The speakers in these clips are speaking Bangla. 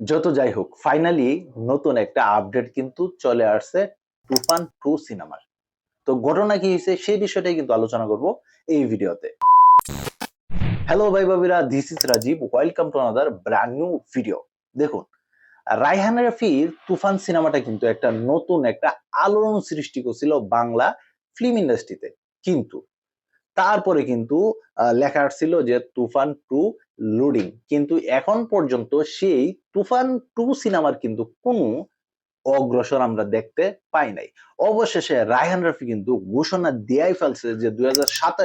যত যাই হোক ফাইনালি নতুন একটা আপডেট কিন্তু চলে আসছে তুফান টু সিনেমার তো ঘটনা কি হয়েছে সেই বিষয়টাই কিন্তু আলোচনা করব এই ভিডিওতে। হ্যালো ভাই বাবিরা this is Rajib welcome to another brand new video দেখুন রায়হান রাফির তুফান সিনেমাটা কিন্তু একটা নতুন একটা আলোড়ন সৃষ্টি করছিল বাংলা ফিল্ম ইন্ডাস্ট্রিতে কিন্তু তারপরে কিন্তু লেখা ছিল যে তুফান টু লোডিং কিন্তু এখন পর্যন্ত সেই তুফান টু সিনেমার কিন্তু কোনো অগ্রসর আমরা দেখতে পাই নাই। অবশেষে রায়হান রাফি কিন্তু ঘোষণা দেয়াই ফেলছে যে দুই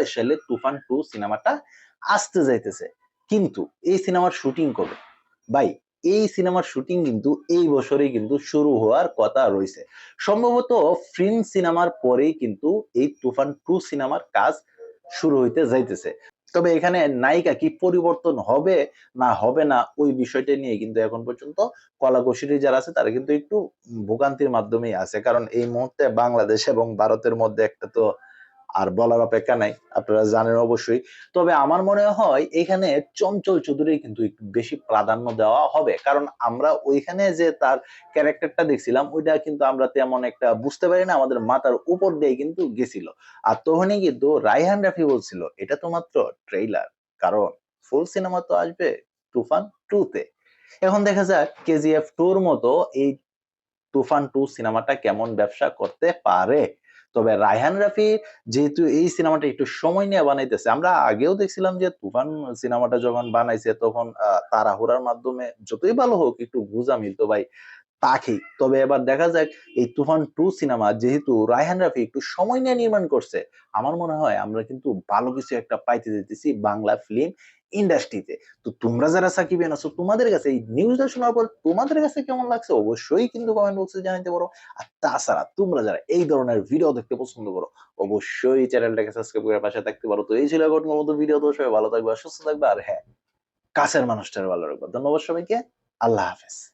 সালে তুফান টু সিনেমাটা আসতে যাইতেছে। কিন্তু এই সিনেমার শুটিং কবে? ভাই, এই সিনেমার শুটিং কিন্তু এই বছরেই কিন্তু শুরু হওয়ার কথা রয়েছে। সম্ভবত ফিল্ম সিনেমার পরেই কিন্তু এই তুফান টু সিনেমার কাজ শুরু হইতে যাইতেছে। তবে এখানে নায়িকা কি পরিবর্তন হবে না হবে না, ওই বিষয়টা নিয়ে কিন্তু এখন পর্যন্ত কলাকুশলী যারা আছে তারা কিন্তু একটু ভোগান্তির মাধ্যমেই আছে। কারণ এই মুহূর্তে বাংলাদেশ এবং ভারতের মধ্যে একটা তো আর বলার অপেক্ষা নাই, আপনারা জানেন অবশ্যই। তবে আমার মনে হয় এখানে চঞ্চল চৌধুরী কিন্তু একটু বেশি প্রাধান্য দেওয়া হবে। কারণ আমরা ওইখানে যে তার ক্যারেক্টারটা দেখছিলাম, ওইটা কিন্তু আমরা তেমন একটা বুঝতে পারি না, আমাদের মাথার উপর দিয়ে কিন্তু গেছিল। আর তখনই কিন্তু রাইহান রাফি বলছিল, এটা তো মাত্র ট্রেইলার কারণ ফুল সিনেমা তো আসবে তুফান টু তে এখন দেখা যাক কেজিএফ টুর মতো এই তুফান টু সিনেমাটা কেমন ব্যবসা করতে পারে। তবে রায়হান রাফি যেহেতু এই সিনেমাটা একটু সময় নিয়ে বানাইতেছে, আমরা আগেও দেখছিলাম যে তুফান সিনেমাটা যখন বানাইছে তখন তাড়াহুড়ার মাধ্যমে যতই ভালো হোক একটু গুজা মিলতো ভাই তাকেই। তবে এবার দেখা যাক এই তুফান টু সিনেমা যেহেতু রায়হান রাফি একটু সময় নিয়ে নির্মাণ করছে, আমার মনে হয় আমরা কিন্তু ভালো কিছু একটা পাইতে যেতেছি বাংলা ফিল্ম ইন্ডাস্ট্রিতে তো তোমরা যারা সাকিবে আছো, তোমাদের কাছে এই নিউজটা শোনার পর তোমাদের কাছে কেমন লাগছে? অবশ্যই কিন্তু কমেন্ট বক্সে জানাতে পারো। আর তাছাড়া তোমরা যারা এই ধরনের ভিডিও দেখতে পছন্দ করো, অবশ্যই চ্যানেলটাকে সাবস্ক্রাইব করে পাশে থাকতে পারো। তো এই ছিল ঘটনার মতো ভিডিও তো সবাই ভালো থাকবে, সুস্থ থাকবে। আর হ্যাঁ কাছের মানুষটার ভালো রাখবে। ধন্যবাদ সবাইকে। আল্লাহ হাফেজ।